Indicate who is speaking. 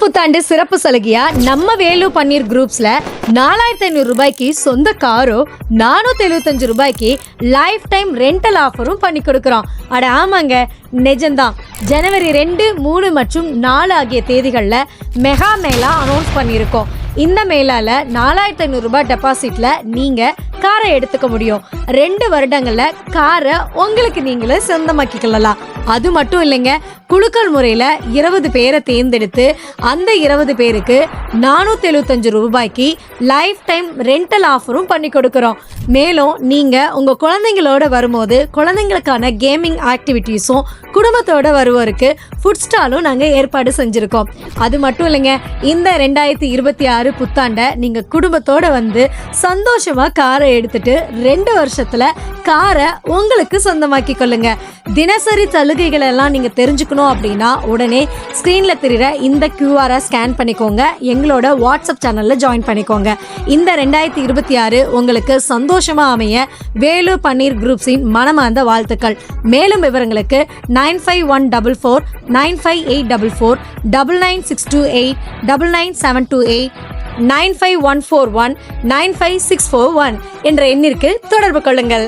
Speaker 1: புத்தாண்டு சிறப்பு சலுகையா நம்ம வேலு பன்னீர் குரூப்ஸ்ல நாலாயிரத்தி ஐநூறு ரூபாய்க்கு சொந்த காரோ நானூத்தி எழுபத்தஞ்சு ரூபாய்க்கு லைஃப் டைம் ரெண்டல் ஆஃபரும் பண்ணி கொடுக்குறோம். அட ஆமாங்க நிஜம்தான். ஜனவரி ரெண்டு மூணு மற்றும் நாலு ஆகிய தேதிகளில் மெகா மேளா அனௌன்ஸ் பண்ணியிருக்கோம். இந்த மேலால நாலாயிரத்தி ஐநூறு ரூபாய் டெபாசிட்ல நீங்க காரை எடுத்துக்க முடியும். ரெண்டு வருடங்கள்ல காரை உங்களுக்கு நீங்களே சொந்தமாக்கிக்கலாம் அது மட்டும் இல்லைங்க குழுக்கள் முறையில் இருபது பேரை தேர்ந்தெடுத்து அந்த இருபது பேருக்கு நானூற்றி எழுபத்தஞ்சு ரூபாய்க்கு லைஃப் டைம் ரெண்டல் ஆஃபரும் பண்ணி கொடுக்குறோம். மேலும் நீங்கள் உங்கள் குழந்தைங்களோட வரும்போது குழந்தைங்களுக்கான கேமிங் ஆக்டிவிட்டீஸும் குடும்பத்தோட வருவோருக்கு ஃபுட் ஸ்டாலும் நாங்கள் ஏற்பாடு செஞ்சுருக்கோம். அது மட்டும் இல்லைங்க இந்த ரெண்டாயிரத்தி இருபத்தி ஆறு புத்தாண்டை நீங்கள் குடும்பத்தோட வந்து சந்தோஷமாக காரை எடுத்துட்டு ரெண்டு வருஷத்தில் காரை உங்களுக்கு சொந்தமாக்கி கொள்ளுங்க. தினசரி சலுகைகள் எல்லாம் நீங்கள் தெரிஞ்சுக்கணும் அப்படின்னா உடனே ஸ்க்ரீனில் தெரிகிற இந்த கியூஆரை ஸ்கேன் பண்ணிக்கோங்க. எங்களோட வாட்ஸ்அப் சேனலில் ஜாயின் பண்ணிக்கோங்க. இந்த ரெண்டாயிரத்தி இருபத்தி ஆறு உங்களுக்கு சந்தோஷம் சந்தோஷமாக அமைய வேலு பன்னீர் குரூப்ஸின் மனமார்ந்த வாழ்த்துக்கள். மேலும் விவரங்களுக்கு nine five one double four nine five eight double four double nine six two eight double nine seven two eight nine five one four one nine five six four one என்ற எண்ணிற்கு தொடர்பு கொள்ளுங்கள்.